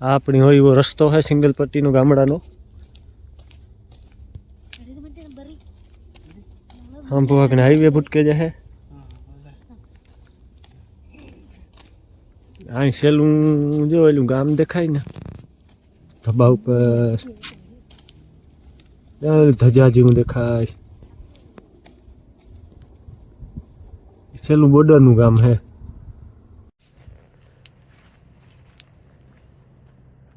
આ આપણી હોય એવો રસ્તો છે સિંગલ પટ્ટીનો ગામડાનો. આમ ભુવાકને હાઈવે ભૂટકે જશે અહીં સેલું જો એલું ગામ દેખાય ને. ધબા ઉપર. ધજા જેવું દેખાય. સેલું બોર્ડરનું ગામ હે.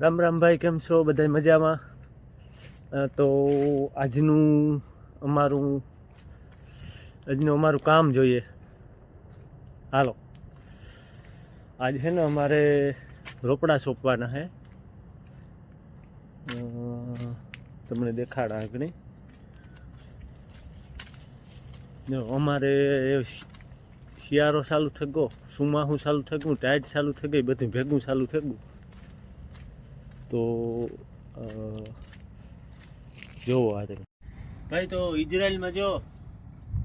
રામ રામ ભાઈ, કેમ છો? બધા મજામાં? તો આજનું અમારું આજનું અમારું કામ જોઈએ. હાલો. આજ છે ને અમારે રોપડા સોંપવાના છે તમને દેખાડા આગળ. જો, અમારે શિયાળો ચાલુ થઈ ગયો સુમાહું ચાલુ થઈ ગયું ટાઈટ ચાલુ થઈ ગઈ બધું ભેગું ચાલુ થઈ ગયું તો જોવો આ તમે ભાઈ તો ઇઝરાયલમાં જો,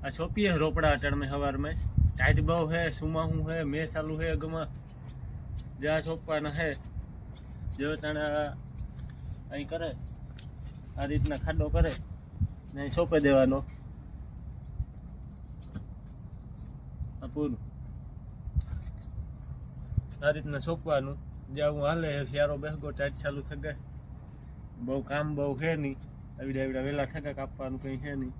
આ સોંપીએ રોપડા અટાણમાં સવારમાં ટાઈટ બહુ હે, સુમાહું હે મેં ચાલુ હે અગમાં. જ્યાં સોંપવાના હે. જો તાણા અહીં કરે, આ રીતના ખાડો કરે, ને અહીં સોંપી દેવાનો. આ પૂરું. આ રીતના સોંપવાનું. હું હાલે શિયારો બેસગો ટાઈટ ચાલુ ગઈ બહુ કામ બહુ છે નહીં. આવી આવડા વહેલા થકા કાપવાનું કંઈ છે નહીં.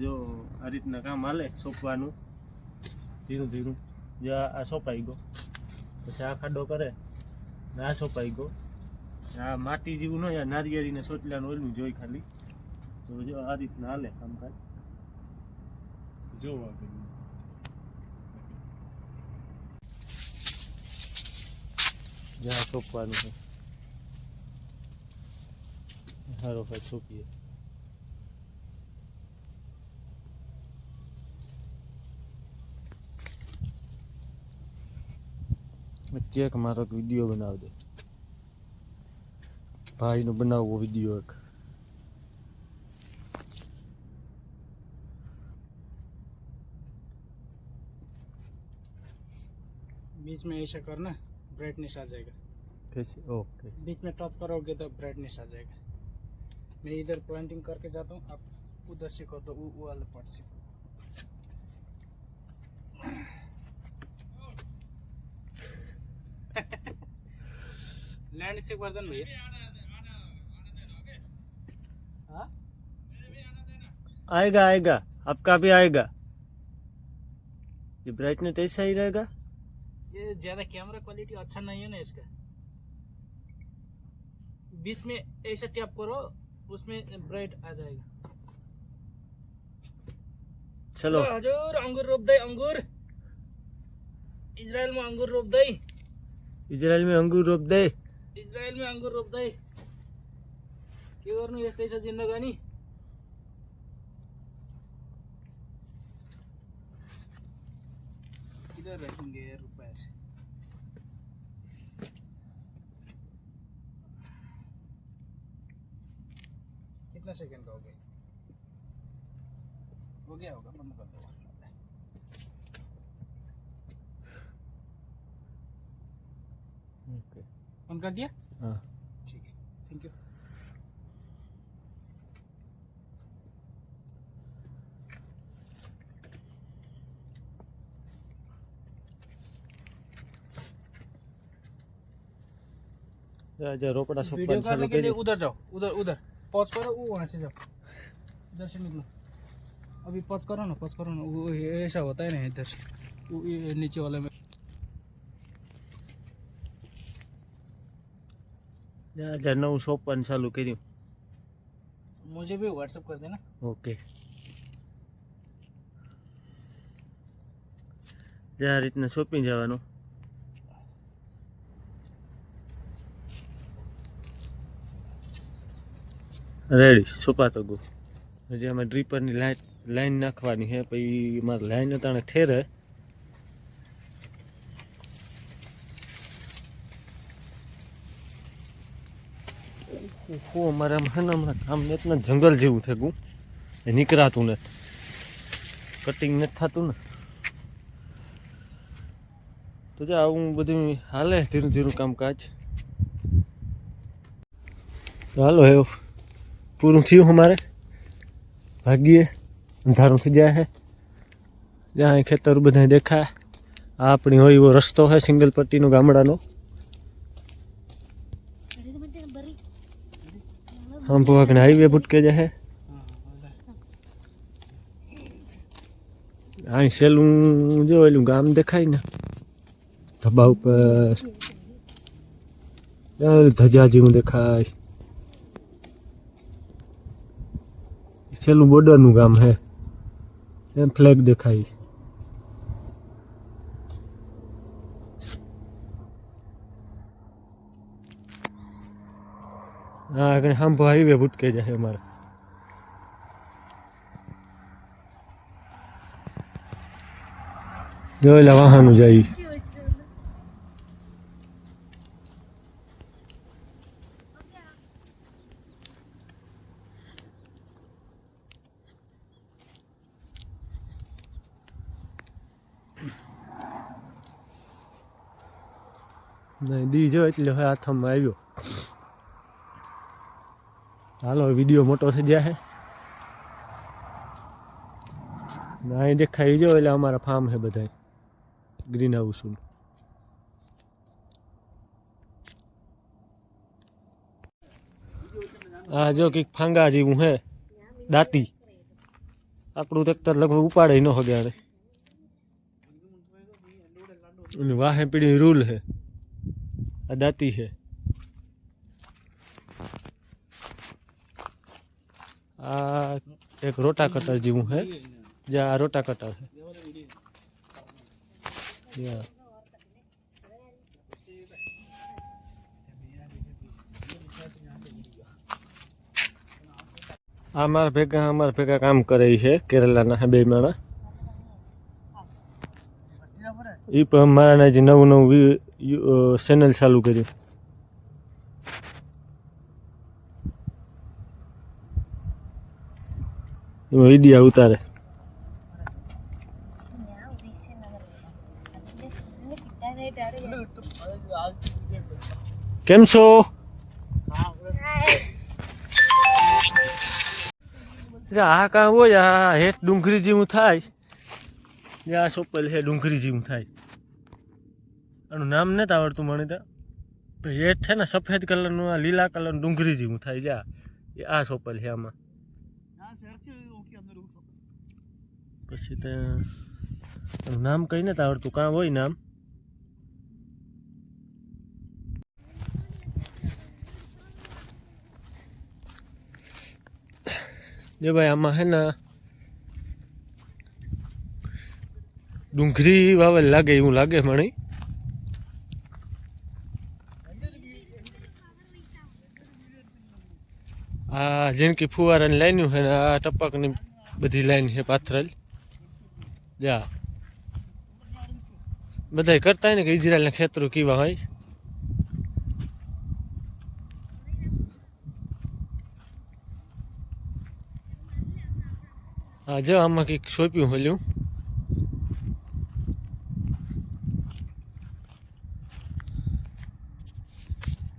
જો, આ રીતના કામ હાલે સોંપવાનું. ધીરું ધીરું. જો આ સોંપાઈ ગયો. પછી આ ખાડો કરે. ને આ સોંપાઈ ગયો. આ માટી જેવું ન નારિયેળીને સોટલાનું ઓલું જોઈ ખાલી. તો જો આ રીતના હાલે કામકાજ. જોવા ગયું. જ્યાં સોંપવાનું છે સારો ભાઈ સોંપીએ કેક મારો એક વિડીયો બનાવી દે ભાઈનો બનાવવો વિડીયો એક बीच में ऐसा करना ब्राइटनेस आ जाएगा। कैसे? ओके। बीच में टच करोगे तो ब्राइटनेस आ जाएगा। मैं इधर पॉइंटिंग करके जाता हूँ आप उधर से कर दो वो वो वाले पार्ट से। लैंड से वर्धन भैया। हाँ? आएगा आएगा। आपका भी आएगा। ये ब्राइटनेस ऐसा ही रहेगा। ये ज्यादा कैमरा क्वालिटी अच्छा नहीं है ना इसका बीच में ऐसा टैप करो उसमें ब्राइट आ जाएगा चलो हजुर अंगुर रोप्दै अंगुर इजरायलमा अंगुर रोप्दै इजरायल में अंगूर रोप दे इजरायलमा अंगुर रोप्दै के गर्नु यस्तै छ जिन्दगानी किधर रखेंगे यार कितना सेकंड का हो गया हो गया होगा बंद कर दो ओके बंद कर दिया हाँ ठीक है थैंक यू जा रोपड़ा वीडियो सोपन करने चालू के लिए कर उधर जाओ उधर उधर पॉज करो वो वहाँ से जाओ इधर से निकलो अभी पॉज करो ना पॉज करो ना वो ये ऐसा होता है ना इधर से वो ये नीचे वाले में જા જા નવું સોપન ચાલુ કર્યું मुझे भी व्हाट्सएप कर देना ઓકે જે આ રીતના શોપિંગ જવાનું રેડી સોપાતો ગો. હજી અમે ડ્રીપરની લાઈન લાઈન નાખવાની છે પછી મારે લાઈન તાણે ઠેરે. ઓહો, અમારે આમ હે ને હમણાં કામ ને એટલા જંગલ જેવું થઈ ગયું. એ નીકળાતું ને. કટિંગ નથી થતું ને. તો જા, આવું બધું હાલે ધીરું ધીરું કામકાજ. હાલો એવું પૂરું થયું અમારે. ભાગીએ. અંધારું થઈ જાય છે જ્યાં ખેતર બધા દેખાય. આ આપણી હોય એવો રસ્તો છે સિંગલ પટ્ટીનો ગામડાનો. આમ ભુવાકને હાઈવે ભૂટકે જાય અહીં સેલું જો એલું ગામ દેખાય ને. ધબા ઉપર ધજા જેવું દેખાય. છેલ્લું બોર્ડરનું ગામ હે. એમ ફ્લેગ દેખાય. હા, આગળ હાંભો હાઈવે ભૂટકે જાય અમારે. જોયેલા વાહનો જાય. નહીં દી જો એટલે હવે હાથમાં આવ્યો. હાલો વીડિયો મોટો થઈ જાય અહીં દેખાય જો એટલે અમારા ફાર્મ છે બધા ગ્રીન હાઉસ આ જો કંઈક ફાંગા જેવું હે. દાંતી. આપણું ટ્રેક્ટર લગભગ ઉપાડે ન હગાડે અને વાહે પીડી રૂલ હે. આ દાંતી છે. આ એક રોટા કટર જેવું છે. જે, આ રોટા કટર છે. આ મારા ભેગા અમારા ભેગા કામ કરે છે કેરલાના બે માણા. એ પણ મારા જે નવું નવું ચેનલ ચાલુ કર્યું એમાં વિડીયા ઉતારે કેમ છો? એટલે આ કામ હોય, આ હેઠ ડુંગળી જેવું થાય. જે, આ સોપલ છે ડુંગળી જેવું થાય. આનું નામ નથી આવડતું મને તો. હેઠ છે ને સફેદ કલરનું આ લીલા કલરનું ડુંગળી જેવું થાય જા એ આ સોપલ છે આમાં. પછી તે એનું નામ કઈ નથી આવડતું કાં હોય નામ? જે ભાઈ આમાં હે ને ડુંગળી વાવેલ લાગે એવું લાગે મને આ જેમ કે ફુવારાની લાઈન છે ને, આ ટપકની બધી લાઈન છે પાથરેલ. જા. બધાય કરતા ને કે ઇઝરાયલના ખેતરો કેવા હોય. હા, જો, આમાં કંઈક સોંપ્યું હોલ્યું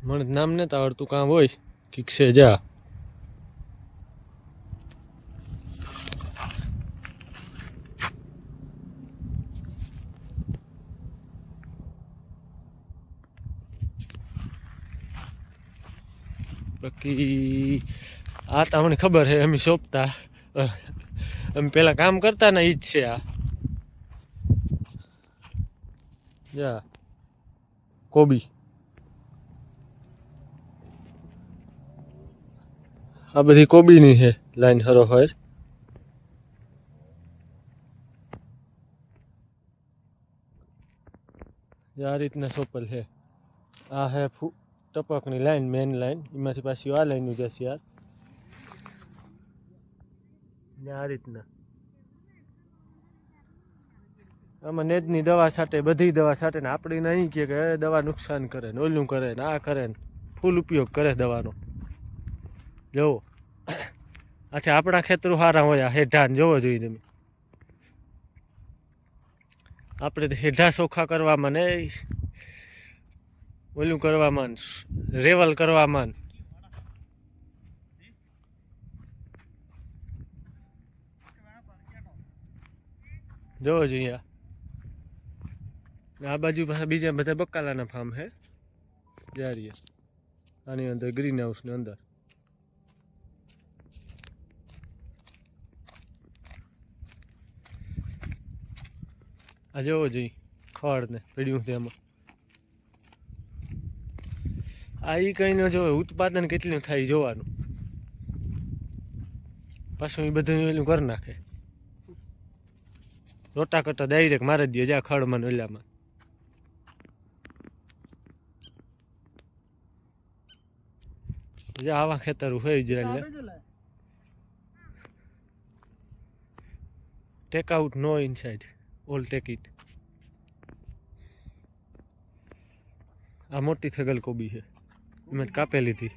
મને નામ નથી આવડતું કામ હોય. કંઈક છે, જા. બાકી આ તો અમને ખબર છે, અમે સોંપતા અમે પેલા કામ કરતા ને એ જ છે આ. જા. કોબી. આ બધી કોબીની છે, લાઈન હરો હોય આ રીતના સોપલ છે. આ હે ફૂ ટપકની લાઈન મેન લાઈન એમાંથી પાછી આ લાઈન જશે યાર ને આ રીતના. આમાં નેજની દવા છાંટે બધી દવા છાંટે ને આપણે નહીં કે દવા નુકસાન કરે ને ઓલું કરે ને આ કરે ને. ફૂલ ઉપયોગ કરે દવાનો. જોવો. આથી આપણા ખેતરો સારા હોય આ હેઢાને જોવો જોઈએ તમે. આપણે તો હેઠા ચોખ્ખા કરવામાં ને ઓલું કરવામાં રેવલ કરવા કરવામાં જોવો જોઈએ આ બાજુ પાછા બીજા બધા બકાલાના ફાર્મ હે. જારીએ આની અંદર, ગ્રીન હાઉસની અંદર. આ જોવો જોઈએ ખડ ને છે એમાં આ ઈ કંઈ ન જોવે ઉત્પાદન કેટલું થાય જોવાનું. પાછું એ બધું એલું કરી નાખે. રોટા કરતા ડાયરેક્ટ મારે જ દે જા ખડમાં ઓલામાં. જે આવા ખેતર હોય જ. Take out no inside all take it આ મોટી થગલ કોબી છે. જ કાપેલી હતી.